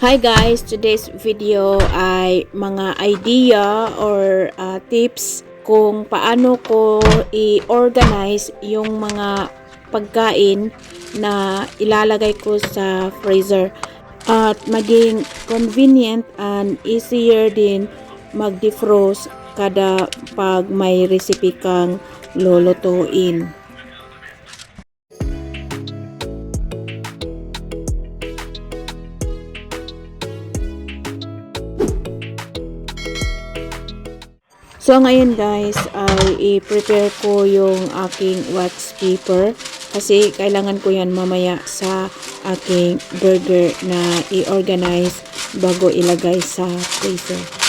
Hi guys, today's video ay mga idea or uh, tips kung paano ko i-organize yung mga pagkain na ilalagay ko sa freezer at maging convenient and easier din mag-defrost kada pag may recipe kang lulutuin. So ngayon guys ay i-prepare ko yung aking wax paper kasi kailangan ko yan mamaya sa aking burger na i-organize bago ilagay sa freezer.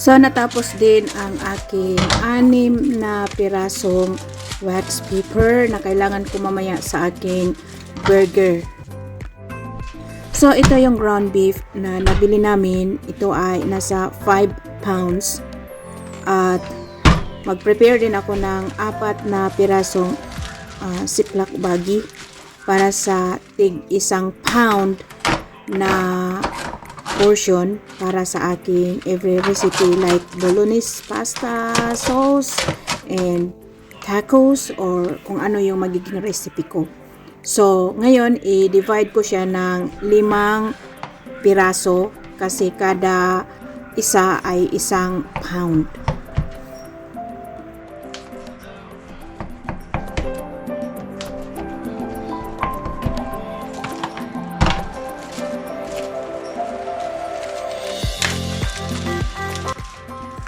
So natapos din ang aking anim na pirasong wax paper na kailangan ko mamaya sa aking burger. So ito yung ground beef na nabili namin. Ito ay nasa 5 pounds. At mag-prepare din ako ng apat na pirasong uh, siplak bagi para sa tig isang pound na portion para sa aking every recipe like bolognese pasta sauce and tacos or kung ano yung magiging recipe ko. So, ngayon, i-divide ko siya ng limang piraso kasi kada isa ay isang pound.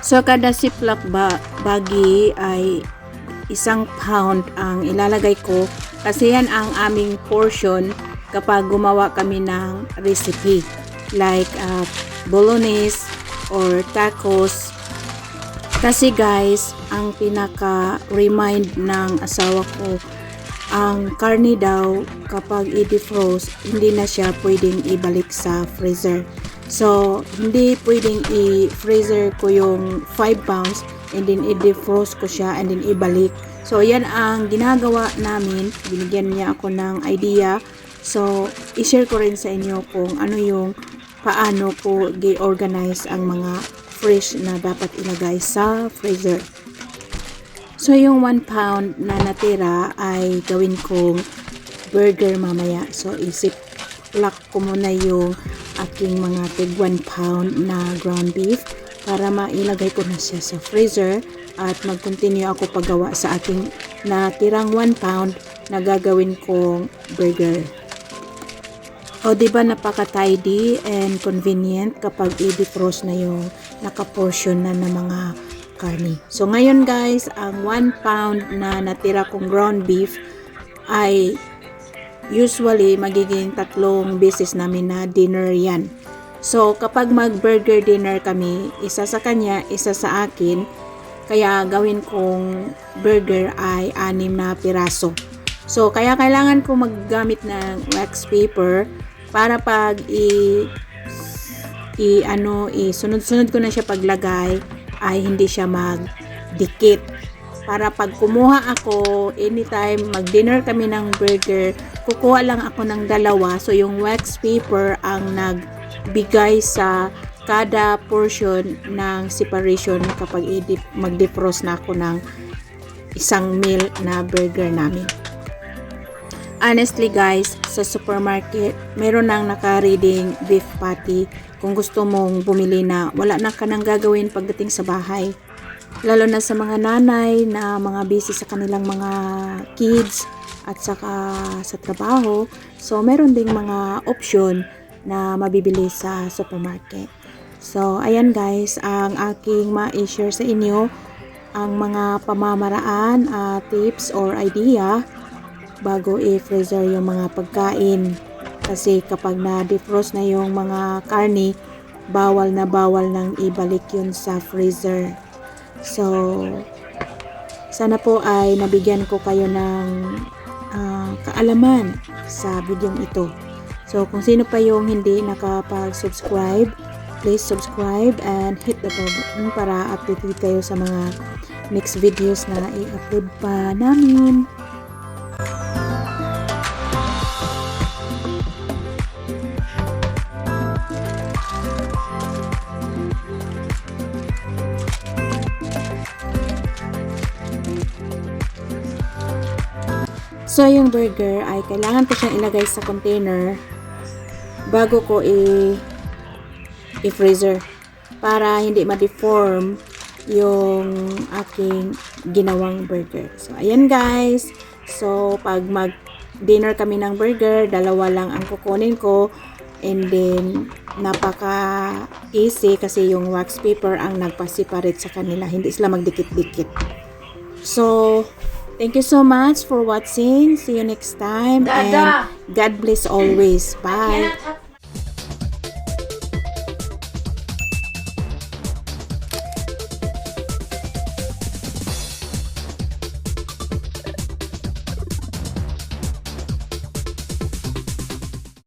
So, kada siplak ba bagi ay isang pound ang ilalagay ko kasi yan ang aming portion kapag gumawa kami ng recipe. Like uh, bolognese or tacos. Kasi guys ang pinaka remind ng asawa ko ang karne daw kapag i-defrost hindi na siya pwedeng ibalik sa freezer So, hindi pwedeng i-freezer ko yung 5 pounds and then i-defrost ko siya and then ibalik. So, yan ang ginagawa namin. Binigyan niya ako ng idea. So, i-share ko rin sa inyo kung ano yung paano ko gi-organize ang mga fresh na dapat ilagay sa freezer. So, yung 1 pound na natira ay gawin kong burger mamaya. So, isip lock ko muna yung aking mga tig 1 pound na ground beef para mailagay ko na siya sa freezer at mag-continue ako paggawa sa aking natirang 1 pound na gagawin kong burger. O di ba napaka-tidy and convenient kapag i-defrost na yung naka-portion na ng mga karni. So ngayon guys, ang 1 pound na natira kong ground beef ay usually magiging tatlong beses namin na dinner yan. So, kapag mag-burger dinner kami, isa sa kanya, isa sa akin, kaya gawin kong burger ay anim na piraso. So, kaya kailangan ko maggamit ng wax paper para pag i, i ano, i sunod-sunod ko na siya paglagay ay hindi siya magdikit. Para pag kumuha ako, anytime mag-dinner kami ng burger, kukuha lang ako ng dalawa. So, yung wax paper ang nagbigay sa kada portion ng separation kapag mag-defrost na ako ng isang meal na burger namin. Honestly guys, sa supermarket, meron nang naka-reading beef patty kung gusto mong bumili na wala na ka nang gagawin pagdating sa bahay. Lalo na sa mga nanay na mga busy sa kanilang mga kids at saka sa trabaho. So, meron ding mga option na mabibili sa supermarket. So, ayan guys, ang aking ma-share sa inyo ang mga pamamaraan, ah, tips or idea bago i-freezer yung mga pagkain. Kasi kapag na-defrost na yung mga karne, bawal na bawal nang ibalik yun sa freezer. So, sana po ay nabigyan ko kayo ng ah, kaalaman sa video ito. So, kung sino pa yung hindi nakapag-subscribe, please subscribe and hit the bell button para updated kayo sa mga next videos na i-upload pa namin. So, yung burger ay kailangan ko siyang ilagay sa container bago ko i- i-freezer para hindi ma-deform yung aking ginawang burger. So, ayan guys. So, pag mag-dinner kami ng burger, dalawa lang ang kukunin ko. And then, napaka easy kasi yung wax paper ang nagpa-separate sa kanila. Hindi sila magdikit-dikit. So, thank you so much for watching. See you next time. And! God bless always. Bye.